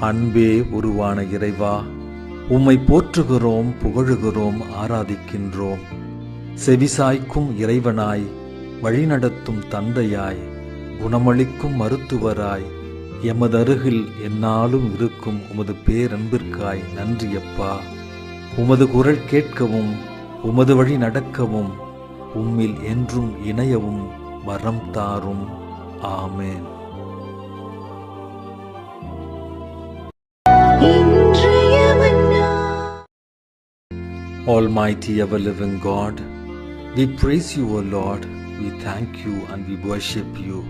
அன்பே உருவான இறைவா உம்மை போற்றுகிறோம் புகழுகிறோம் ஆராதிக்கின்றோம். செவிசாய்க்கும் இறைவனாய் வழிநடத்தும் தந்தையாய் குணமளிக்கும் மருத்துவராய் எமதருகில் என்னாலும் இருக்கும் உமது பேரன்பிற்காய் நன்றியப்பா. உமது குரல் கேட்கவும் உமது வழி நடக்கவும் உம்மில் என்றும் இணையவும் வரம் தாரும். ஆமேன். Almighty ever living God, we praise you, O Lord, we thank you and we worship you.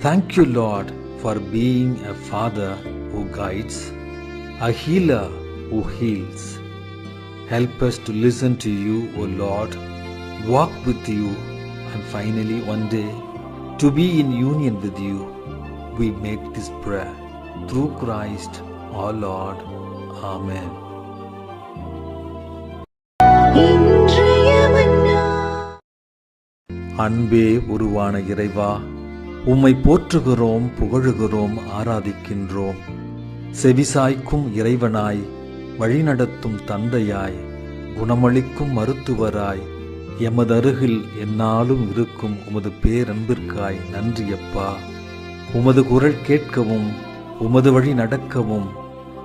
Thank you, Lord, for being a Father who guides, a healer who heals. Help us to listen to you, O Lord, walk with you, and finally one day to be in union with you. We make this prayer through Christ our Lord. Amen. அன்பே உருவான இறைவா உம்மை போற்றுகிறோம் புகழுகிறோம் ஆராதிக்கின்றோம். செவிசாய்க்கும் இறைவனாய் வழிநடத்தும் தந்தையாய் குணமளிக்கும் மருத்துவராய் எமதருகில் என்னாலும் இருக்கும் உமது பேரன்பிற்காய் நன்றியப்பா. உமது குரல் கேட்கவும் உமது வழி நடக்கவும்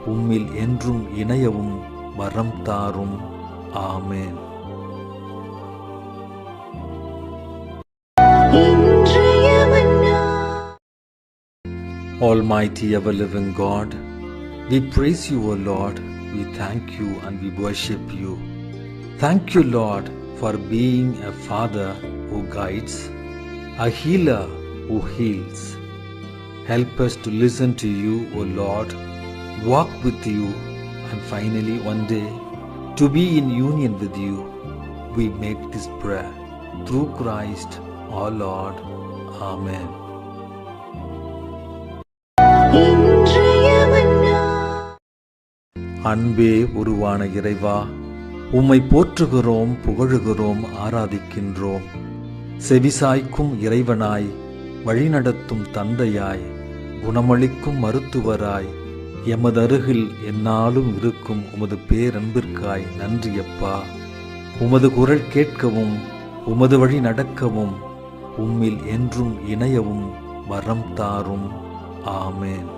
உம்மில் என்றும் இணையவும் வரம் தாரும். ஆமேன். Almighty ever living God, we praise you, O Lord, we thank you and we worship you. Thank you, Lord, for being a Father who guides, a healer who heals. Help us to listen to you, O Lord, walk with you, and finally one day to be in union with you. We make this prayer through Christ our Lord. Amen. அன்பே உருவான இறைவா உம்மை போற்றுகிறோம் புகழுகிறோம் ஆராதிக்கின்றோம் செவிசாய்க்கும் இறைவனாய் வழிநடத்தும் தந்தையாய் குணமளிக்கும் மருத்துவராய் எமதருகில் என்னாலும் இருக்கும் உமது பேரன்பிற்காய் நன்றியப்பா உமது குரல் கேட்கவும் உமது வழி நடக்கவும் உம்மில் என்றும் இணையவும் வரம் தாரும். ஆமேன்.